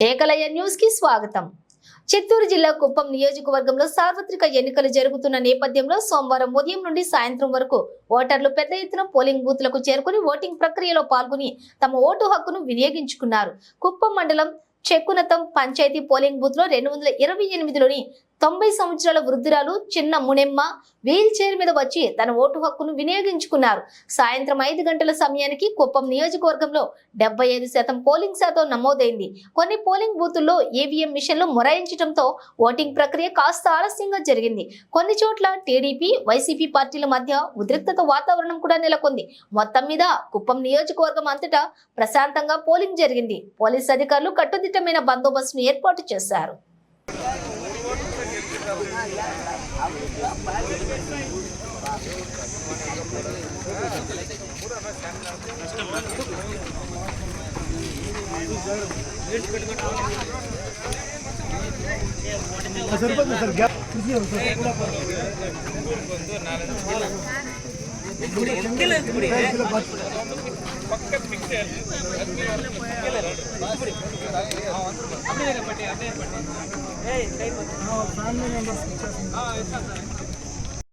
ఏకలయ్య న్యూస్కి స్వాగతం. చిత్తూరు జిల్లా కుప్పం నియోజకవర్గంలో సార్వత్రిక ఎన్నికలు జరుగుతున్న నేపథ్యంలో సోమవారం ఉదయం నుండి సాయంత్రం వరకు ఓటర్లు పెద్ద ఎత్తున పోలింగ్ బూత్లకు చేరుకుని ఓటింగ్ ప్రక్రియలో పాల్గొని తమ ఓటు హక్కును వినియోగించుకున్నారు. కుప్పం మండలం చెక్కునతం పంచాయతీ పోలింగ్ బూత్లో రెండు వందల ఇరవై ఎనిమిదిలోని తొంభై సంవత్సరాల వృద్ధురాలు చిన్న మునెమ్మ వీల్ చైర్ మీద వచ్చి తన ఓటు హక్కును వినియోగించుకున్నారు. సాయంత్రం ఐదు గంటల సమయానికి కుప్పం నియోజకవర్గంలో డెబ్బై ఐదు శాతం పోలింగ్ శాతం నమోదైంది. కొన్ని పోలింగ్ బూతుల్లో ఈవీఎం మిషన్లు మొరాయించడంతో ఓటింగ్ ప్రక్రియ కాస్త ఆలస్యంగా జరిగింది. కొన్ని చోట్ల టీడీపీ వైసీపీ పార్టీల మధ్య ఉద్రిక్తత వాతావరణం కూడా నెలకొంది. మొత్తం మీద కుప్పం నియోజకవర్గం అంతటా ప్రశాంతంగా పోలింగ్ జరిగింది. పోలీస్ అధికారులు కట్టుదిట్టమైన బందోబస్తును ఏర్పాటు చేశారు. सरपंच सर घ्या किती ಪಕ್ಕ ಪಿಕ್ಚರ್ ಅದೇ ಅದೇ ఫ్యామిలీ మెంబర్స్